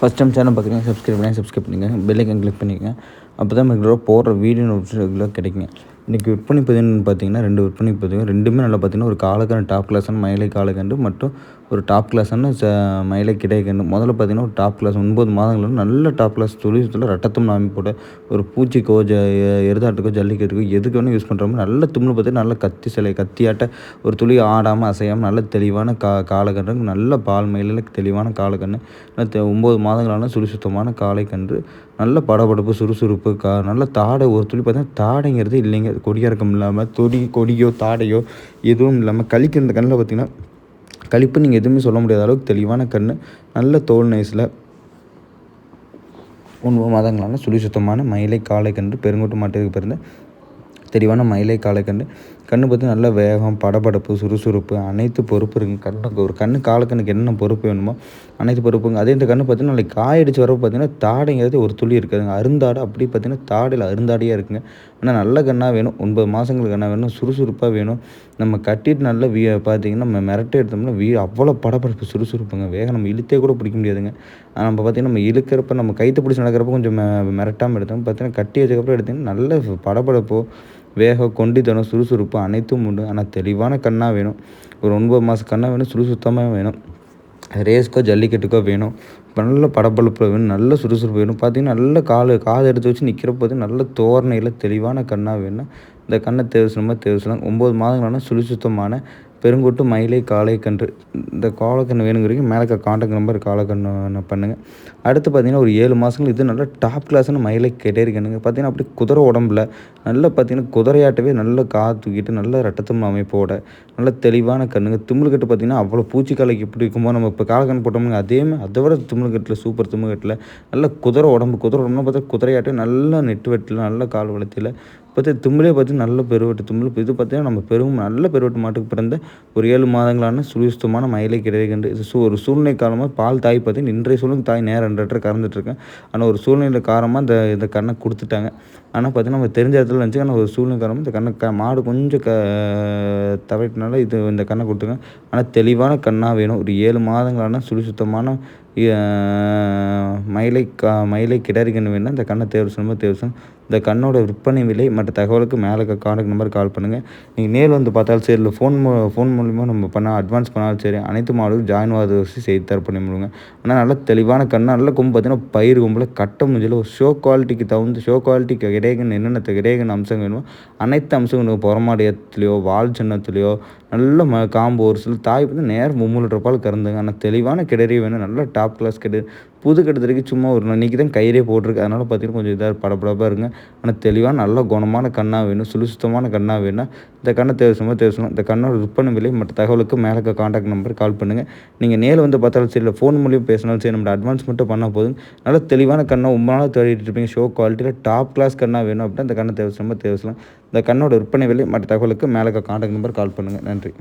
First time channel பார்க்குறீங்க subscribe பண்ணி subscribe பண்ணிக்கங்க பெல்லைக்கன் கிளிக் பண்ணிக்கங்க. அப்போ தான் ரெகுலராக போடுற வீடியோ நோட்ஸ் ரெகுலராக கிடைக்குங்க. இன்றைக்கி விற்பனை பதிவுன்னு பார்த்தீங்கன்னா ரெண்டு விற்பனை பதிவு. ரெண்டுமே நல்லா பார்த்தீங்கன்னா ஒரு காலக்கண்டு டாப் கிளாஸான மயிலை காலக்கண்டு மற்றும் ஒரு டாப் கிளாஸான ச மயிலை கிடைக்கண்டு. முதல்ல பார்த்தீங்கன்னா ஒரு டாப் கிளாஸ் ஒன்பது மாதங்கள் நல்ல டாப் கிளாஸ் துளிசத்தில் ரட்டத்தும் நாமி போட ஒரு பூச்சிக்கோ ஜ எருதாட்டுக்கோ ஜல்லிக்கட்டுக்கோ எதுக்கு வேணும் யூஸ் பண்ணுறோமோ நல்ல தும்மில் பார்த்தீங்கன்னா நல்ல கத்தி சிலை கத்தியாட்ட ஒரு துளி ஆடாமல் அசையாமல் நல்ல தெளிவான கா காலக்கன்று நல்ல பால் மயிலில் தெளிவான காலக்கன்று ஒம்பது மாதங்களான சுழி சுத்தமான காலைக்கன்று நல்ல படபடப்பு சுறுசுறுப்பு கா நல்ல தாடை ஒரு துளி பார்த்தீங்கன்னா தாடைங்கிறது இல்லைங்க. கொடியிறக்கம் இல்லாமல் தொடி கொடியோ தாடையோ எதுவும் இல்லாமல் கழிக்கிற கண்ணில் பார்த்திங்கன்னா கழிப்பு நீங்கள் எதுவுமே சொல்ல முடியாத அளவுக்கு தெளிவான கண் நல்ல தோல் நைஸில் ஒன்பது மாதங்களான சுழி சுத்தமான மயிலை காளை கன்று பெருங்கோட்டு மாட்டுக்கு பிறந்த தெளிவான மயிலை காளை கன்று. கண்ணு பார்த்து நல்ல வேகம் படபடப்பு சுறுசுறுப்பு அனைத்து பொறுப்பு இருக்குங்க கண்ணுக்கு ஒரு கண்ணு காலக்கண்ணுக்கு என்ன பொறுப்பு வேணுமோ அனைத்து பொறுப்புங்க. அதே இந்த கண்ணு பார்த்தீங்கன்னா நாளைக்கு காயடிச்சு வரப்போ பார்த்தீங்கன்னா தாடைங்கிறது ஒரு துளி இருக்காதுங்க அருந்தாடை அப்படி பார்த்தீங்கன்னா தாடையில் அருந்தாடியாக இருக்குங்க. ஆனால் நல்ல கண்ணாக வேணும். ஒன்பது மாதங்களுக்கு கண்ணாக வேணும். சுறுசுறுப்பாக வேணும். நம்ம கட்டிட்டு நல்ல வீ பார்த்தீங்கன்னா நம்ம மிரட்டை எடுத்தோம்னா வீ அவ்வளோ படபடப்பு சுறுசுறுப்புங்க. வேகம் நம்ம இழுத்தே கூட பிடிக்க முடியாதுங்க. நம்ம பார்த்திங்கன்னா நம்ம இழுக்கிறப்ப நம்ம கைத்தை பிடிச்சி நடக்கிறப்ப கொஞ்சம் மிரட்டாமல் எடுத்தோம் பார்த்தீங்கன்னா கட்டி வச்சக்கப்புறம் எடுத்திங்கன்னா நல்ல படபடப்போ வேகம் கொண்டித்தனம் சுறுசுறுப்பு அனைத்தும் உண்டு. ஆனால் தெளிவான கண்ணாக வேணும். ஒரு ஒன்பது மாதம் கண்ணாக வேணும் சுறுசுத்தமாக வேணும். ரேஸ்க்கோ ஜல்லிக்கட்டுக்கோ வேணும். நல்ல படப்பளப்பில் வேணும் நல்ல சுறுசுறுப்பு வேணும். பார்த்திங்கன்னா நல்ல கால் காது எடுத்து வச்சு நிற்கிறப்போது நல்ல தோரணையில் தெளிவான கண்ணாக வேணும். இந்த கண்ணை தேர்வு செய்யணுமா? தேர்வு செய்யலாம். ஒம்பது மாதங்களான சுறுசுத்தமான பெருங்கொட்டு மயிலை காளைக்கன்று. இந்த காலக்கன்று வேணுங்கிறீங்க மேலே காண்டாக்ட் நம்பர் காலக்கன்று பண்ணுங்கள் அடுத்து பார்த்தீங்கன்னா ஒரு ஏழு மாதங்கள் இது நல்லா டாப் கிளாஸ்னு மயிலை கண்ணுங்க பார்த்தீங்கன்னா அப்படி குதிரை உடம்புல நல்லா பார்த்தீங்கன்னா குதிரையாட்டவே நல்ல கா தூக்கிட்டு நல்ல ரட்டத்தம் அமைப்போட நல்ல தெளிவான கண்ணுங்க. தும்முல்கட்டு பார்த்தீங்கன்னா அவ்வளோ பூச்சிக்காலைக்கு எப்படி இருக்குமோ நம்ம இப்போ காலக்கண் போட்டோம்னா அதேமாதிரி அதை விட தும்முல்கட்டில் சூப்பர் தும்முல்கட்டில் நல்ல குதிரை உடம்பு குதிரை உடம்புனா பார்த்தா குதிரையாட்டே நல்ல நெட்டு வெட்டில் நல்ல கால் வளர்த்தியில் பார்த்து தும்பிலே பார்த்து நல்ல பெருவெட்டு தும்பில் இது பார்த்தீங்கன்னா நம்ம பெரும் நல்ல பெருவெட்டு மாட்டுக்கு பிறந்த ஒரு ஏழு மாதங்களான சுழிசுத்தமான மயிலை கிடைக்கின்ற இது சூ ஒரு சூழ்நிலை காலமாக பால் தாய் பார்த்தீங்கன்னா இன்றைய சூழ்நிலை தாய் நேரம் ரெண்டு கறந்துட்டுருக்கேன். ஆனால் ஒரு சூழ்நிலை காரணமாக இந்த இந்த கண்ணை கொடுத்துட்டாங்க. ஆனால் பார்த்தீங்கன்னா நம்ம தெரிஞ்ச இடத்துல இருந்துச்சு ஆனால் ஒரு சூழ்நிலை காரணமாக இந்த கண்ணை க மாடு கொஞ்சம் க தவிர்த்தனால இது இந்த கண்ணை கொடுத்துருங்க. ஆனால் தெளிவான கண்ணாக வேணும். ஒரு ஏழு மாதங்களான சுழி சுத்தமான மயிலை கா மயிலை கிடாரி கன்று வேணும்னா இந்த கண்ணை தேர்வு செய்யணுமோ? தேர்வு இந்த கண்ணோட விற்பனை விலை மற்ற தகவலுக்கு மேலே காண்டாக்ட் நம்பர் கால் பண்ணுங்கள் நீங்கள் நேரில் வந்து பார்த்தாலும் சரி இல்லை ஃபோன் மூ ஃபோன் மூலிமா நம்ம பண்ணால் அட்வான்ஸ் பண்ணாலும் சரி அனைத்து மாடலும் ஜாயின் வாத வச்சு செய்து தர பண்ணி முடியுங்க ஆனால் நல்ல தெளிவான கண்ணாக நல்ல கொம்பு பார்த்தீங்கன்னா பயிர் கொம்பில் கட்ட முடிஞ்சல ஒரு ஷோ குவாலிட்டிக்கு தகுந்த ஷோ குவாலிட்டிக்கு இடையகன் என்னென்ன இடையகன் அம்சம் வேணுமோ அனைத்து அம்சங்களும் புறமாடியத்துலையோ வால் சின்னத்துலையோ நல்ல ம காம்போ ஒரு சில தாய் வந்து நேரம் மும்மூணு லிட்டர் கறந்துங்க. ஆனால் தெளிவான கிடரி வேணும். நல்ல டாப் கிளாஸ் கிடரி புது கட்டத்திற்கு சும்மா ஒரு இன்றைக்கி தான் கயிறே போட்டிருக்கு. அதனால் பார்த்தீங்கன்னா கொஞ்சம் இதாக படப்படப்பாக இருங்க. ஆனால் தெளிவாக நல்ல குணமான கண்ணாக வேணும். சுலுசுத்தமான கண்ணாக வேணும். இந்த கண்ணை தேவசமாக தேவசணும் இந்த கண்ணோட விற்பனை விலை மற்ற தகவலுக்கு மேலே காண்டாக்ட் நம்பர் கால் பண்ணுங்கள் நீங்கள் நேரில் வந்து பார்த்தாலும் சரி இல்லை ஃபோன் மூலியம் பேசினாலும் சரி நம்ம அட்வான்ஸ் மட்டும் பண்ணால் போதும். நல்ல தெளிவான கண்ணை ரொம்ப நாளாக தேடிட்டு இருப்பீங்க. ஷோ குவாலிட்டியில் டாப் கிளாஸ் கண்ணாக வேணும் அப்படின்னா இந்த கண்ணை தேவசமாக தேவசலாம் இந்த கண்ணோட விற்பனை விலை மற்ற தகவலுக்கு மேலே காண்டாக்ட் நம்பர் கால் பண்ணுங்கள் நன்றி.